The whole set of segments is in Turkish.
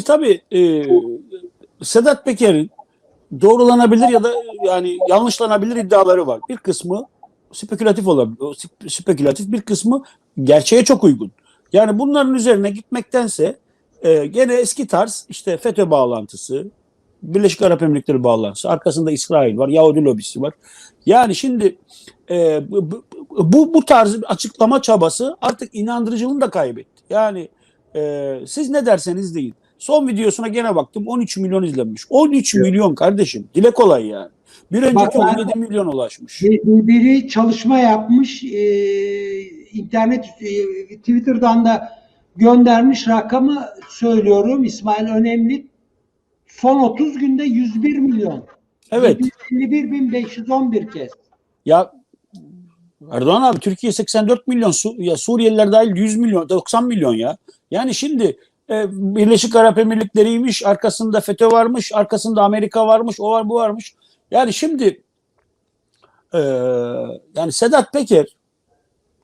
tabii e, Sedat Peker'in doğrulanabilir ya da yani yanlışlanabilir iddiaları var. Bir kısmı spekülatif olabilir. Spekülatif bir kısmı gerçeğe çok uygun. Yani bunların üzerine gitmektense e, gene eski tarz işte FETÖ bağlantısı, Birleşik Arap Emirlikleri bağlantısı, arkasında İsrail var, Yahudi lobisi var. Yani şimdi e, bu, bu- tarz açıklama çabası artık inandırıcılığını da kaybetti. Yani e, siz ne derseniz deyin. Son videosuna gene baktım 13 milyon izlenmiş. 13 milyon kardeşim. Dile kolay yani. Bir önceki Bak ben- 17 milyon ulaşmış. Bir- Biri çalışma yapmış, e, internet e, Twitter'dan da göndermiş rakamı söylüyorum. İsmail Önemli son 30 günde 101 milyon. Evet. 51.511 kez. Ya Erdoğan abi Türkiye 84 milyon Su ya Suriyeliler dahil 100 milyon 90 milyon ya. Yani şimdi e, Birleşik Arap Emirlikleri'ymiş, arkasında FETÖ varmış, arkasında Amerika varmış, o var bu varmış. Yani şimdi e, yani Sedat Peker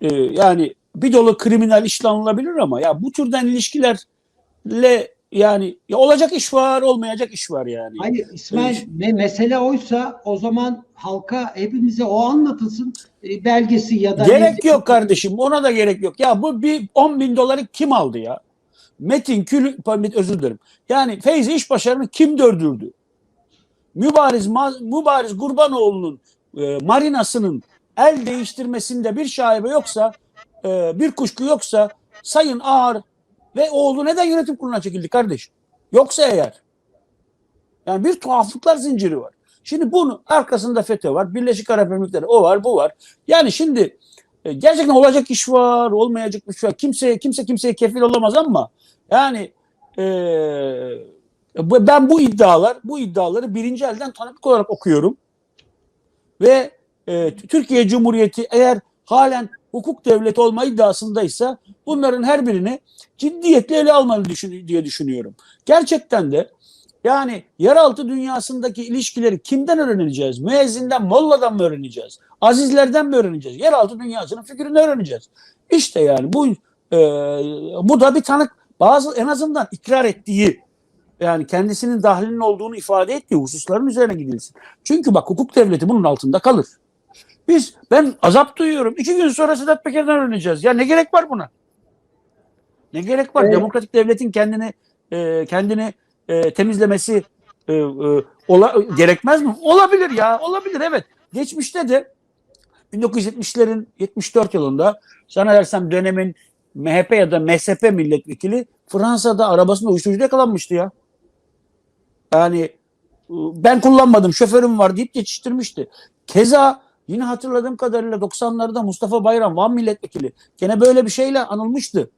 e, yani bir dolu kriminal işlanılabilir ama ya bu türden ilişkilerle yani ya olacak iş var, olmayacak iş var yani. Hayır İsmail me- mesele oysa o zaman halka hepimize o anlatılsın e, belgesi ya da Gerek yok kardeşim. Ona da gerek yok. Ya bu bir 10 bin doları kim aldı ya? Metin Kül, özür dilerim. Yani Feyzi İşbaşarı'nı kim dördürdü? Mübariz, Mübariz Gurbanoğlu'nun e, marinasının el değiştirmesinde bir şaibe yoksa, e, bir kuşku yoksa Sayın Ağar ve oğlu neden yönetim kuruluna çekildi kardeşim? Yoksa eğer. Yani bir tuhaflıklar zinciri var. Şimdi bunun arkasında FETÖ var, Birleşik Arap Emirlikleri o var, bu var. Yani şimdi e, gerçekten olacak iş var, olmayacak iş var. Kimse kimse kimseye kefil olamaz ama yani e, ben bu iddialar, bu iddiaları birinci elden tanıklık olarak okuyorum. Ve e, Türkiye Cumhuriyeti eğer halen hukuk devleti olma iddiasındaysa bunların her birini ciddiyetle ele almalı düşün, diye düşünüyorum. Gerçekten de yani yeraltı dünyasındaki ilişkileri kimden öğreneceğiz? Müezzinden, molladan mı öğreneceğiz? Azizlerden mi öğreneceğiz? Yeraltı dünyasının fikrini öğreneceğiz. İşte yani bu e, bu da bir tanık bazı en azından ikrar ettiği yani kendisinin dahlinin olduğunu ifade ettiği hususların üzerine gidilsin. Çünkü bak hukuk devleti bunun altında kalır. Biz ben azap duyuyorum. İki gün sonra Sedat Peker'den öğreneceğiz. Ya ne gerek var buna? Ne gerek var? Evet. Demokratik devletin kendini e, kendini e, temizlemesi e, e, ola, gerekmez mi? Olabilir ya. Olabilir evet. Geçmişte de 1970'lerin 74 yılında zannedersem dönemin MHP ya da MSP milletvekili Fransa'da arabasında uyuşturucu yakalanmıştı ya. Yani e, ben kullanmadım şoförüm var deyip geçiştirmişti. Keza yine hatırladığım kadarıyla 90'larda Mustafa Bayram Van milletvekili gene böyle bir şeyle anılmıştı.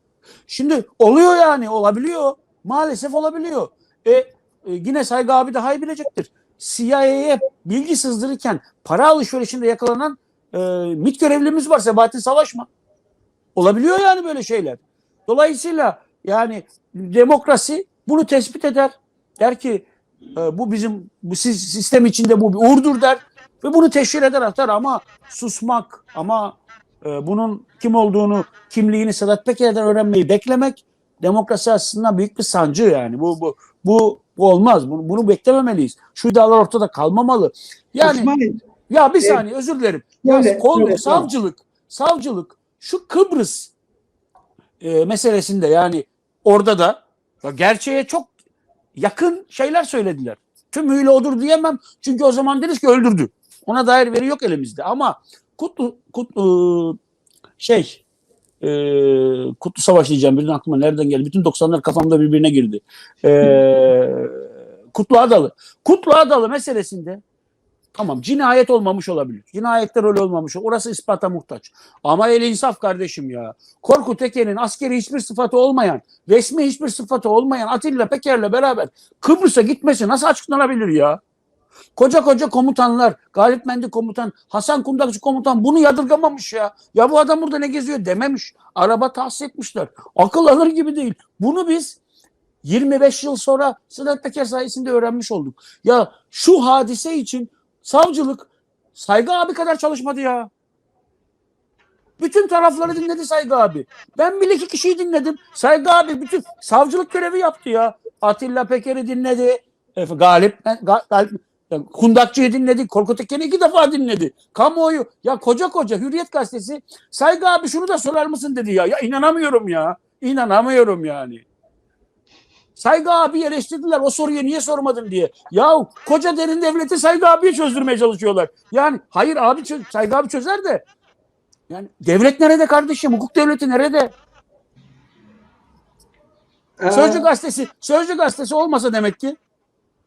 Şimdi oluyor yani olabiliyor. Maalesef olabiliyor. E, e, yine Saygı abi daha iyi bilecektir. CIA'ye bilgi sızdırırken para alışverişinde yakalanan e, MİT görevlimiz var Sebahattin Savaşma. Olabiliyor yani böyle şeyler. Dolayısıyla yani demokrasi bunu tespit eder. Der ki e, bu bizim bu sistem içinde bu bir uğurdur der ve bunu teşhir eder atar ama susmak ama e, bunun kim olduğunu kimliğini Sedat Peker'den öğrenmeyi beklemek demokrasi açısından büyük bir sancı yani bu bu bu, bu olmaz bunu, bunu beklememeliyiz şu iddialar ortada kalmamalı yani İsmail ya bir Evet. saniye özür dilerim ya Söyle, kol, söyle, tamam. savcılık savcılık şu Kıbrıs e, meselesinde yani orada da ya gerçeğe çok yakın şeyler söylediler. Tümüyle odur diyemem. Çünkü o zaman deriz ki öldürdü. Ona dair veri yok elimizde. Ama Kutlu, Kutlu şey e, Kutlu Savaş diyeceğim. Birinin aklıma nereden geldi? Bütün 90'lar kafamda birbirine girdi. E, Kutlu Adalı. Kutlu Adalı meselesinde tamam cinayet olmamış olabilir. Cinayette rol olmamış. Orası ispata muhtaç. Ama el insaf kardeşim ya. Korkut Eken'in askeri hiçbir sıfatı olmayan, resmi hiçbir sıfatı olmayan Atilla Peker'le beraber Kıbrıs'a gitmesi nasıl açıklanabilir ya? Koca koca komutanlar, Galip Mendi komutan, Hasan Kundakçı komutan bunu yadırgamamış ya. Ya bu adam burada ne geziyor dememiş. Araba tahsis etmişler. Akıl alır gibi değil. Bunu biz 25 yıl sonra Sedat Peker sayesinde öğrenmiş olduk. Ya şu hadise için savcılık Saygı abi kadar çalışmadı ya. Bütün tarafları dinledi Saygı abi. Ben bile iki kişiyi dinledim. Saygı abi bütün savcılık görevi yaptı ya. Atilla Peker'i dinledi. Galip, Ga- Galip e, Kundakçı'yı dinledi. Korkut Eken'i iki defa dinledi. Kamuoyu ya koca koca Hürriyet Gazetesi Saygı abi şunu da sorar mısın dedi ya. Ya inanamıyorum ya. İnanamıyorum yani. Saygı abi eleştirdiler o soruyu niye sormadın diye. Ya koca derin devleti Saygı abiye çözdürmeye çalışıyorlar. Yani hayır abi çöz, Saygı abi çözer de. Yani devlet nerede kardeşim? Hukuk devleti nerede? Ee, Sözcü gazetesi, Sözcü gazetesi olmasa demek ki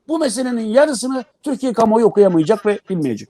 bu meselenin yarısını Türkiye kamuoyu okuyamayacak ve bilmeyecek.